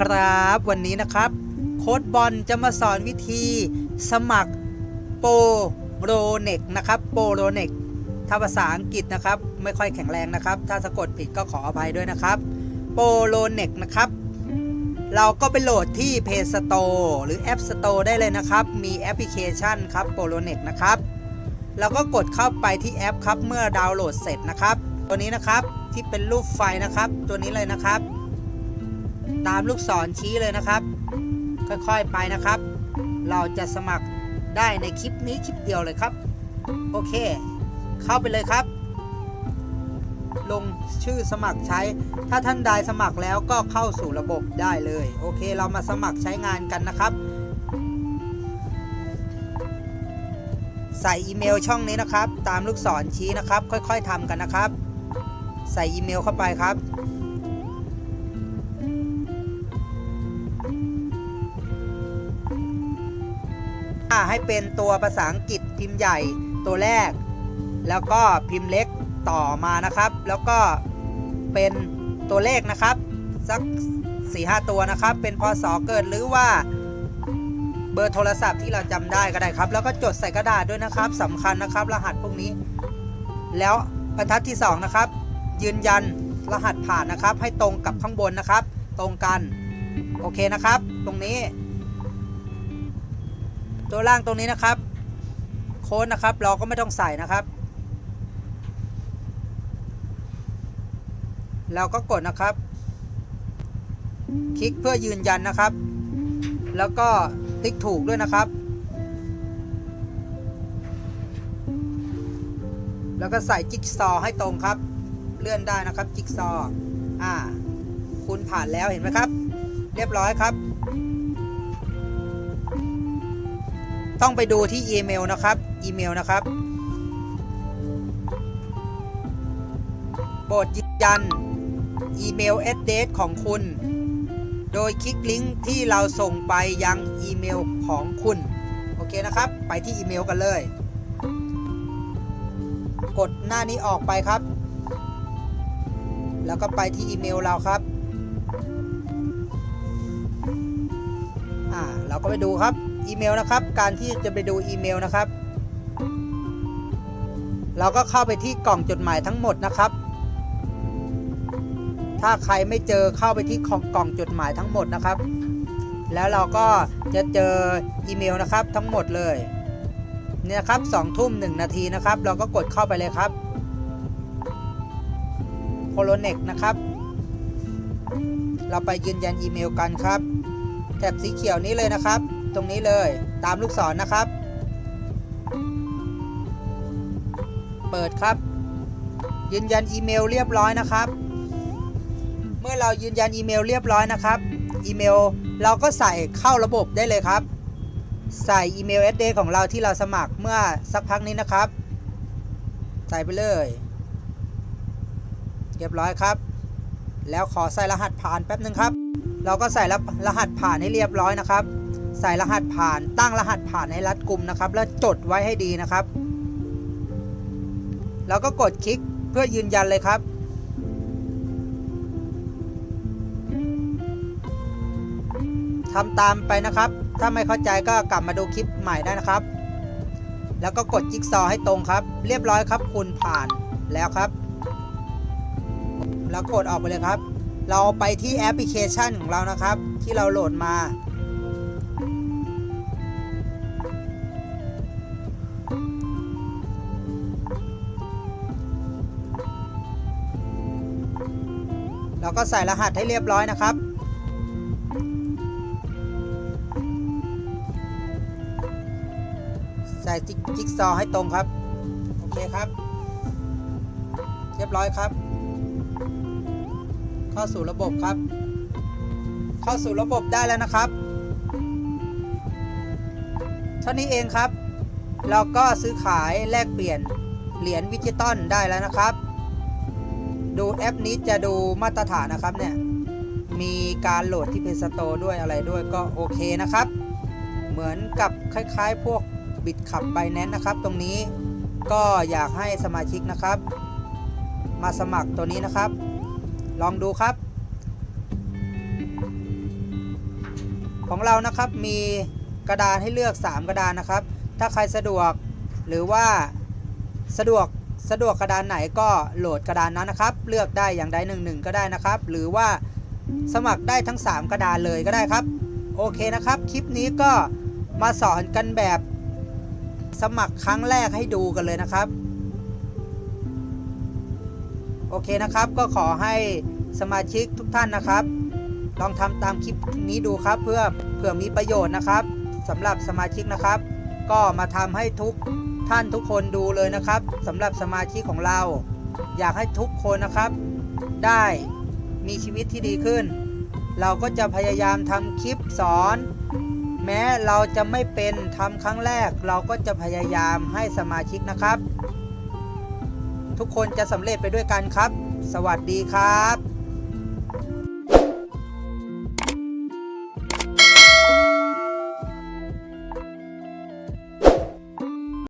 ครับวันนี้นะครับ โค้ดบอลจะมาสอนวิธีสมัครโปโรเน็กนะครับโปโรเน็กถ้าภาษาอังกฤษนะครับ ไม่ค่อยแข็งแรงนะครับ ถ้าสะกดผิดก็ขออภัยด้วยนะครับโปโรเน็กนะครับ เราก็ไปโหลดที่ Play Store หรือ App Store ได้เลยนะครับ มีแอปพลิเคชันครับโปโรเน็กนะครับเราก็กดเข้าไปที่แอปครับเมื่อดาวน์โหลดเสร็จนะครับ ตัวนี้นะครับที่เป็นรูปไฟนะครับ ตัวนี้เลยนะครับ ตามลูกศรชี้เลยนะครับ ค่อยๆไปนะครับ เราจะสมัครได้ในคลิปนี้คลิปเดียวเลยครับ โอเค เข้าไปเลยครับ ลงชื่อสมัครใช้ ถ้าท่านใดสมัครแล้วก็เข้าสู่ระบบได้เลย โอเค เรามาสมัครใช้งานกันนะครับ ใส่อีเมลช่องนี้นะครับ ตามลูกศรชี้นะครับ ค่อยๆทำกันนะครับ ใส่อีเมลเข้าไปครับาให้เป็นตัวภาษาอังกฤษพิมพ์ใหญ่ตัวแรก แล้วก็พิมพ์เล็กต่อมานะครับ แล้วก็เป็นตัวเลขนะครับ สัก4-5หตัวนะครับ เป็นพศเกิดหรือว่าเบอร์โทรศัพท์ที่เราจำได้ก็ได้ครับ แล้วก็จดใส่กระดาษด้วยนะครับสำคัญนะครับ รหัสพวกนี้ แล้วบรรทัดที่ 2 นะครับ ยืนยันรหัสผ่านนะครับ ให้ตรงกับข้างบนนะครับ ตรงกัน โอเคนะครับ ตรงนี้ ตัวล่างตรงนี้นะครับ โค้ดนะครับ เราก็ไม่ต้องใส่นะครับเราก็กดนะครับ คลิกเพื่อยืนยันนะครับ แล้วก็ติ๊กถูกด้วยนะครับ แล้วก็ใส่จิ๊กซอให้ตรงครับ เลื่อนได้นะครับจิ๊กซออ่า คุณผ่านแล้วเห็นไหมครับ เรียบร้อยครับ ต้องไปดูที่อีเมลนะครับอีเมลนะครับโปรดยืนยันอีเมล address ของคุณ โดยคลิกลิงก์ที่เราส่งไปยังอีเมลของคุณ โอเคนะครับ ไปที่อีเมลกันเลย กดหน้านี้ออกไปครับ แล้วก็ไปที่อีเมลเราครับ อ่า เราก็ไปดูครับ อีเมลนะครับ การที่จะไปดูอีเมลนะครับ เราก็เข้าไปที่กล่องจดหมายทั้งหมดนะครับ ถ้าใครไม่เจอเข้าไปที่ของกล่องจดหมายทั้งหมดนะครับ แล้วเราก็จะเจออีเมลนะครับทั้งหมดเลยเนี่ยครับสองทุ่มหนึ่งนาทีนะครับ เราก็กดเข้าไปเลยครับโ o โลเน็กนะครับ เราไปยืนยันอีเมลกันครับ แถบสีเขียวนี้เลยนะครับ ตรงนี้เลยตามลูกศรนนะครับ เปิดครับ ยืนยันอีเมลเรียบร้อยนะครับ เมื่อเรายืนยันอีเมลเรียบร้อยนะครับ อีเมลเราก็ใส่เข้าระบบได้เลยครับ ใส่อีเมล address ของเราที่เราสมัครเมื่อสักพักนี้นะครับ ใส่ไปเลย เรียบร้อยครับ แล้วขอใส่รหัสผ่านแป๊บนึงครับ เราก็ใส่รหัสผ่านให้เรียบร้อยนะครับ ใส่รหัสผ่านตั้งรหัสผ่านให้รัดกุมนะครับ แล้วจดไว้ให้ดีนะครับ แล้วก็กดคลิกเพื่อยืนยันเลยครับ ทำตามไปนะครับ ถ้าไม่เข้าใจก็กลับมาดูคลิปใหม่ได้นะครับ แล้วก็กดจิ๊กซอให้ตรงครับ เรียบร้อยครับ คุณผ่านแล้วครับ แล้วกดออกไปเลยครับ เราไปที่แอปพลิเคชันของเรานะครับ ที่เราโหลดมา เราก็ใส่รหัสให้เรียบร้อยนะครับ ใส่จิ๊กซอว์ให้ตรงครับ โอเคครับ เรียบร้อยครับ เข้าสู่ระบบครับ เข้าสู่ระบบได้แล้วนะครับเท่านี้เองครับ เราก็ซื้อขายแลกเปลี่ยนเหรียญดิจิตอลได้แล้วนะครับ ดูแอปนี้จะดูมาตรฐานนะครับเนี่ย มีการโหลดที่เพ y s สโตร์ด้วยอะไรด้วยก็โอเคนะครับ เหมือนกับคล้ายๆ พวกบิดขับไบแนนนะครับ ตรงนี้ก็อยากให้สมาชิกนะครับ มาสมัครตัวนี้นะครับ ลองดูครับ ของเรานะครับมีกระดานให้เลือก 3 กระดานนะครับ ถ้าใครสะดวกหรือว่าสะดวก สะดวกกระดานไหนก็โหลดกระดานนั้นนะครับ เลือกได้อย่างใดหนึ่งหนึ่งก็ได้นะครับ หรือว่าสมัครได้ทั้ง 3 กระดานเลยก็ได้ครับ โอเคนะครับ คลิปนี้ก็มาสอนกันแบบสมัครครั้งแรกให้ดูกันเลยนะครับ โอเคนะครับก็ขอให้สมาชิกทุกท่านนะครับ ลองทำตามคลิปนี้ดูครับ เพื่อเผื่อมีประโยชน์นะครับสำหรับสมาชิกนะครับ ก็มาทำให้ทุก ท่านทุกคนดูเลยนะครับสำหรับสมาชิกของเรา อยากให้ทุกคนนะครับ ได้มีชีวิตที่ดีขึ้น เราก็จะพยายามทำคลิปสอน แม้เราจะไม่เป็นทำครั้งแรก เราก็จะพยายามให้สมาชิกนะครับ ทุกคนจะสำเร็จไปด้วยกันครับ สวัสดีครับ